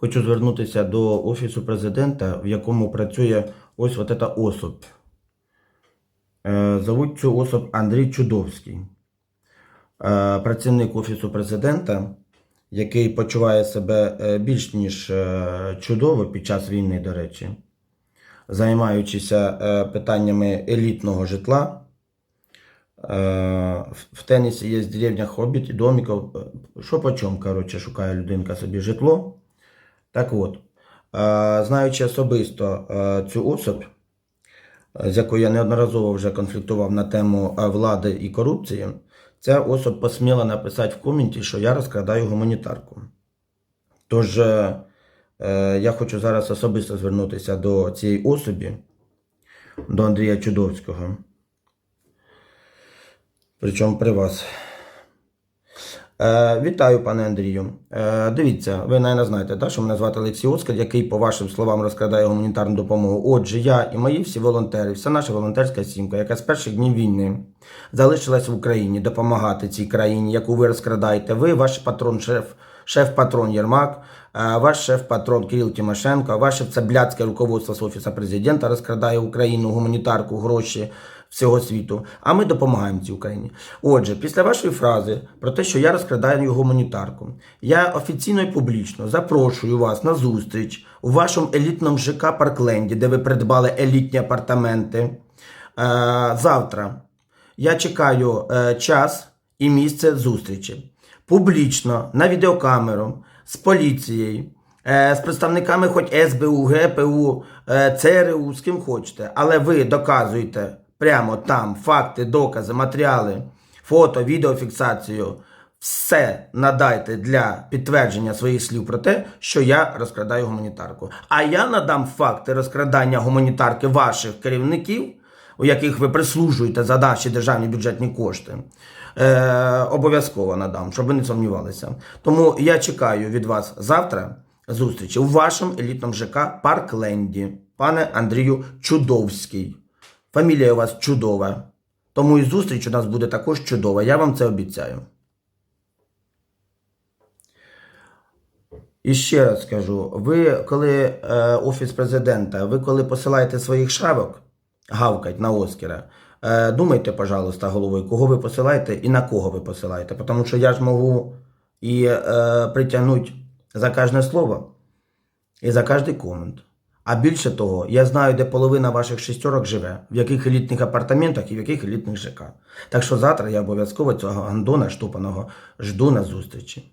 Хочу звернутися до Офісу президента, в якому працює ось от ця особь. Е, Зовуть цю особь Андрій Чудовський. Е, Працівник Офісу президента, який почуває себе е, більш ніж чудово під час війни, до речі, займаючися питаннями елітного житла. В тенісі є деревня Хобіт, домиків. е, Що по чому, коротше, шукає людинка собі житло. Так от, е, знаючи особисто е, цю особь, з якою я неодноразово вже конфліктував на тему е, влади і корупції, ця особа посміла написати в коменті, що я розкрадаю гуманітарку. Тож я хочу зараз особисто звернутися до цієї особі, до Андрія Чудовського. Причому при вас. Е, вітаю, пане Андрію. Е, дивіться, ви, навіть знаєте, да, що мене звати Олексій Оскар, який, по вашим словам, розкрадає гуманітарну допомогу. Отже, я і мої всі волонтери, вся наша волонтерська сімка, яка з перших днів війни залишилась в Україні допомагати цій країні, яку ви розкрадаєте. Ви, ваш патрон, шеф, шеф-патрон Єрмак, е, ваш шеф-патрон Кирил Тимошенко, ваше цеблядське руководство з Офісу президента розкрадає Україну, гуманітарку, гроші всього світу, а ми допомагаємо цій Україні. Отже, після вашої фрази про те, що я розкрадаю гуманітарку, я офіційно і публічно запрошую вас на зустріч у вашому елітному ЖК Паркленді, де ви придбали елітні апартаменти. Е, завтра я чекаю е, час і місце зустрічі. Публічно, на відеокамеру, з поліцією, е, з представниками хоч СБУ, ГПУ, ЦРУ, з ким хочете. Але ви доказуєте прямо там факти, докази, матеріали, фото, відеофіксацію. Все надайте для підтвердження своїх слів про те, що я розкрадаю гуманітарку. А я надам факти розкрадання гуманітарки ваших керівників, у яких ви прислужуєте за наші державні бюджетні кошти. Е, обов'язково надам, щоб ви не сумнівалися. Тому я чекаю від вас завтра зустрічі у вашому елітному ЖК Паркленді, пане Андрію Чудовський. Фамілія у вас чудова. Тому і зустріч у нас буде також чудова. Я вам це обіцяю. І ще раз скажу: ви, коли е, Офіс президента, ви коли посилаєте своїх шавок гавкать на Оскара, е, думайте, пожалуйста, головою, кого ви посилаєте і на кого ви посилаєте. Тому що я ж можу і е, притягнути за кожне слово і за кожний комент. А більше того, я знаю, де половина ваших шістьорок живе, в яких елітних апартаментах і в яких елітних ЖК. Так що завтра я обов'язково цього гандона штопаного жду на зустрічі.